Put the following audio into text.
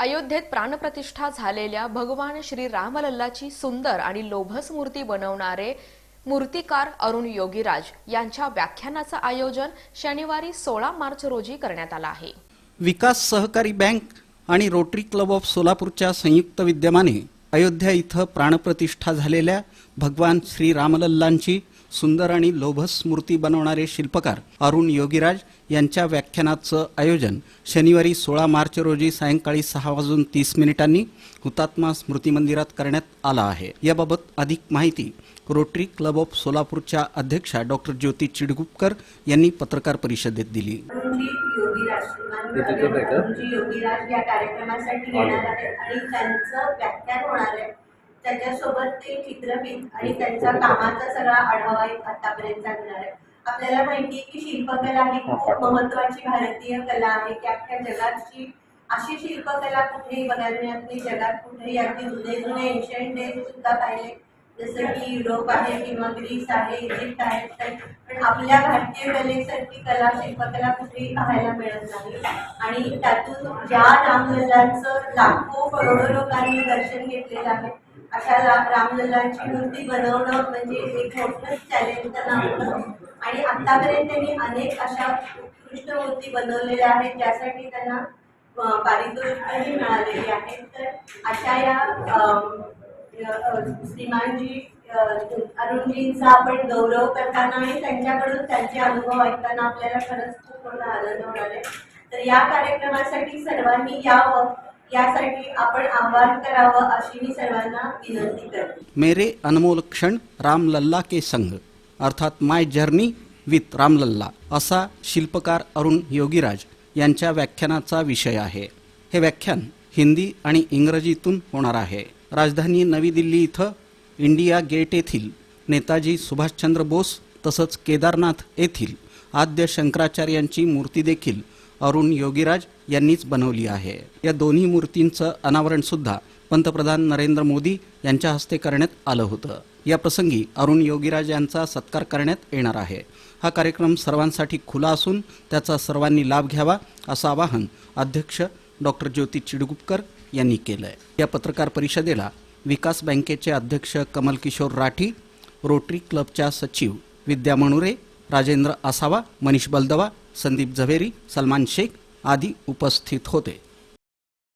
अयोध्येत प्राणप्रतिष्ठा झालेल्या भगवान श्री रामलल्लाची सुंदर आणि लोभस मूर्ती बनवणारे मूर्तिकार अरुण योगीराज यांच्या व्याख्यानाचं आयोजन शनिवारी सोळा मार्च रोजी करण्यात आलं आहे. विकास सहकारी बँक आणि रोटरी क्लब ऑफ सोलापूरच्या संयुक्त विद्यमाने अयोध्या इथं प्राणप्रतिष्ठा झालेल्या भगवान श्री रामलल्लांची सुंदर आणि लोभस मूर्ती बनवणारे शिल्पकार अरुण योगीराज यांच्या व्याख्यानाचं आयोजन शनिवारी सोळा मार्च रोजी सायंकाळी सहा वाजून तीस मिनिटांनी हुतात्मा स्मृती मंदिरात करण्यात आला आहे. याबाबत अधिक माहिती रोटरी क्लब ऑफ सोलापूरच्या अध्यक्षा डॉक्टर ज्योती चिडगुपकर यांनी पत्रकार परिषदेत दिली. योगीराज योगीराज या कार्यक्रमासाठी येणार आहेत आणि त्यांचं व्याख्यान होणार आहे. त्याच्यासोबत ते चित्रफित आणि त्यांच्या कामाचा सगळा आढावा आतापर्यंत सांगणार आहे. आपल्याला माहिती आहे की शिल्पकला ही खूप महत्वाची भारतीय कला आहे. की अख्ख्या जगाची अशी शिल्पकला कुठेही बघायला मिळत नाही. जगात कुठेही अगदी जुने जुने एन्शियंट डेज सुद्धा पाहिले. जसं की युरोप आहे किंवा ग्रीस आहे इजिप्त आहे पण आपल्या भारतीय कलेसारखी कला शिल्पकला कुठेही पाहायला मिळत नाही. आणि त्यातून ज्या रामलल्लांचं लाखो करोडो लोकांनी दर्शन घेतलेलं आहे अशा रा- रामलल्लांची मूर्ती बनवणं म्हणजे एक मोठंच चॅलेंज त्यांना होतं आणि आतापर्यंत त्यांनी अनेक अशा उत्कृष्ट मूर्ती बनवलेल्या आहेत ज्यासाठी त्यांना पारितोषिकही मिळालेली आहेत तर अशा या श्रीमानजी अरुणजींचा आपण गौरव करताना आणि त्यांच्याकडून त्यांचे अनुभव ऐकताना आपल्याला खरंच खूप मोठा आनंद होणार आहे. तर या कार्यक्रमासाठी सर्वांनी यावं यासाठी आपण आवाहन करावं अशी मी सर्वांना विनंती करते. मेरे अनमोल क्षण रामलल्ला के संघ अर्थात माय जर्नी विथ रामलल्ला असा शिल्पकार अरुण योगीराज यांच्या व्याख्यानाचा विषय आहे. हे व्याख्यान हिंदी आणि इंग्रजीतून होणार आहे. राजधानी नवी दिल्ली इथं इंडिया गेट येथील नेताजी सुभाषचंद्र बोस तसंच केदारनाथ येथील आद्य शंकराचार्यांची मूर्ती देखील अरुण योगीराज यांनीच बनवली आहे. या दोन्ही मूर्तींचं अनावरण सुद्धा पंतप्रधान नरेंद्र मोदी यांच्या हस्ते करण्यात आलं होतं. या प्रसंगी अरुण योगीराज यांचा सत्कार करण्यात येणार आहे. हा कार्यक्रम सर्वांसाठी खुला असून त्याचा सर्वांनी लाभ घ्यावा असं आवाहन अध्यक्ष डॉक्टर ज्योती चिडगुपकर यांनी केलं आहे या पत्रकार परिषदेला विकास बँकेचे अध्यक्ष कमल किशोर राठी रोटरी क्लबच्या सचिव विद्या मणुरे राजेंद्र आसावा मनीष बलदवा संदीप झवेरी सलमान शेख आदी उपस्थित होते.